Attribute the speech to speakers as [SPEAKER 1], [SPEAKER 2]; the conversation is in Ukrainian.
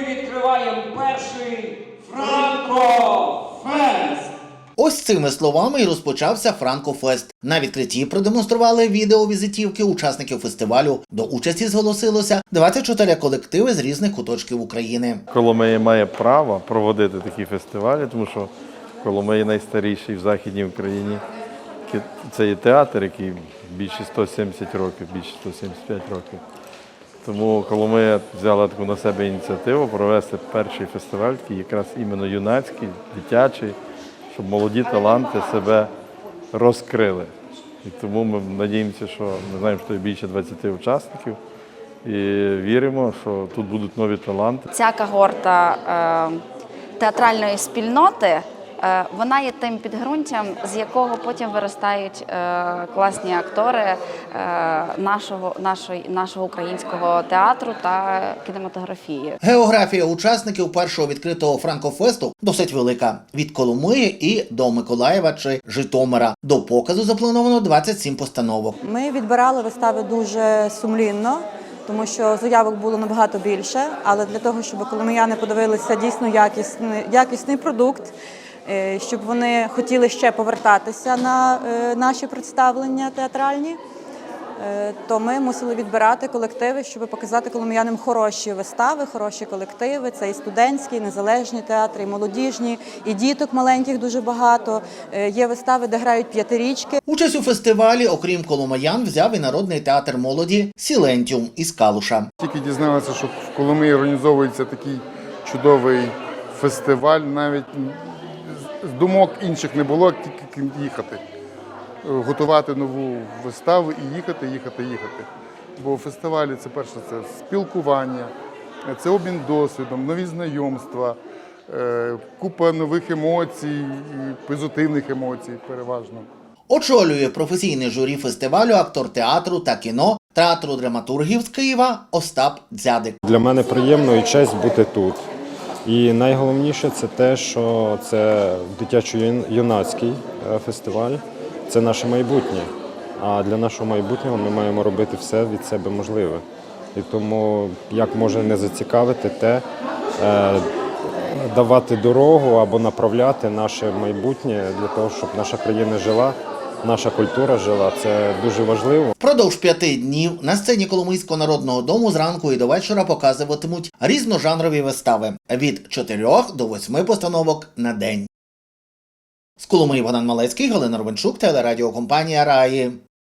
[SPEAKER 1] ми відкриваємо перший Франко-Фест!
[SPEAKER 2] Ось цими словами і розпочався Франкофест. На відкритті продемонстрували відеовізитівки учасників фестивалю. До участі зголосилося 24 колективи з різних куточків України.
[SPEAKER 3] Коломия має право проводити такі фестивалі, тому що Коломия найстаріший в Західній Україні. Ки- Це є театр, який більше 170 років, більше 175 років. Тому Коломия взяла таку на себе ініціативу провести перший фестиваль, такий якраз іменно юнацький, дитячий, щоб молоді таланти себе розкрили. І тому ми надіємося, що ми знаємо, що є більше 20 учасників. І віримо, що тут будуть нові таланти.
[SPEAKER 4] Ця когорта е, театральної спільноти. Е, Вона є тим підґрунтям, з якого потім виростають е, класні актори е, нашого, нашої, нашого українського театру та кінематографії.
[SPEAKER 2] Географія учасників першого відкритого Франкофесту досить велика від Коломиї і до Миколаєва чи Житомира. До показу заплановано 27 постановок.
[SPEAKER 5] Ми відбирали вистави дуже сумлінно, тому що заявок було набагато більше. Але для того, щоб коломияни подивилися дійсно якісний, якісний продукт, щоб вони хотіли ще повертатися на е, наші представлення театральні. е, То ми мусили відбирати колективи, щоб показати коломиянам хороші вистави, хороші колективи. Це і студентські, і незалежні театри, і молодіжні, і діток маленьких дуже багато. Е, Є вистави, де грають п'ятирічки.
[SPEAKER 2] Участь у фестивалі, окрім Коломаян, взяв і народний театр молоді Сілентіум із Калуша.
[SPEAKER 6] Тільки дізналися, що в Коломиї організовується такий чудовий фестиваль. Навіть думок інших не було, тільки їхати. Е, Готувати нову виставу і їхати, їхати, їхати. Бо фестивалі це перше це спілкування, це обмін досвідом, нові знайомства, е, купа нових емоцій, позитивних емоцій переважно.
[SPEAKER 2] Очолює професійне журі фестивалю актор театру та кіно театру драматургів з Києва Остап Дзядик.
[SPEAKER 7] Для мене приємно і честь бути тут. І найголовніше це те, що це дитячо-юнацький е, фестиваль, це наше майбутнє. А для нашого майбутнього ми маємо робити все від себе можливе. І тому як може не зацікавити те, е, давати дорогу або направляти наше майбутнє для того, щоб наша країна жила, наша культура жила. Це дуже важливо.
[SPEAKER 2] Продовж п'яти днів на сцені Коломийського народного дому зранку і до вечора показуватимуть різножанрові вистави від 4 до 8 постановок на день. З Коломиї Богдан Малецький, Галина Ровенчук, телерадіокомпанія Раї.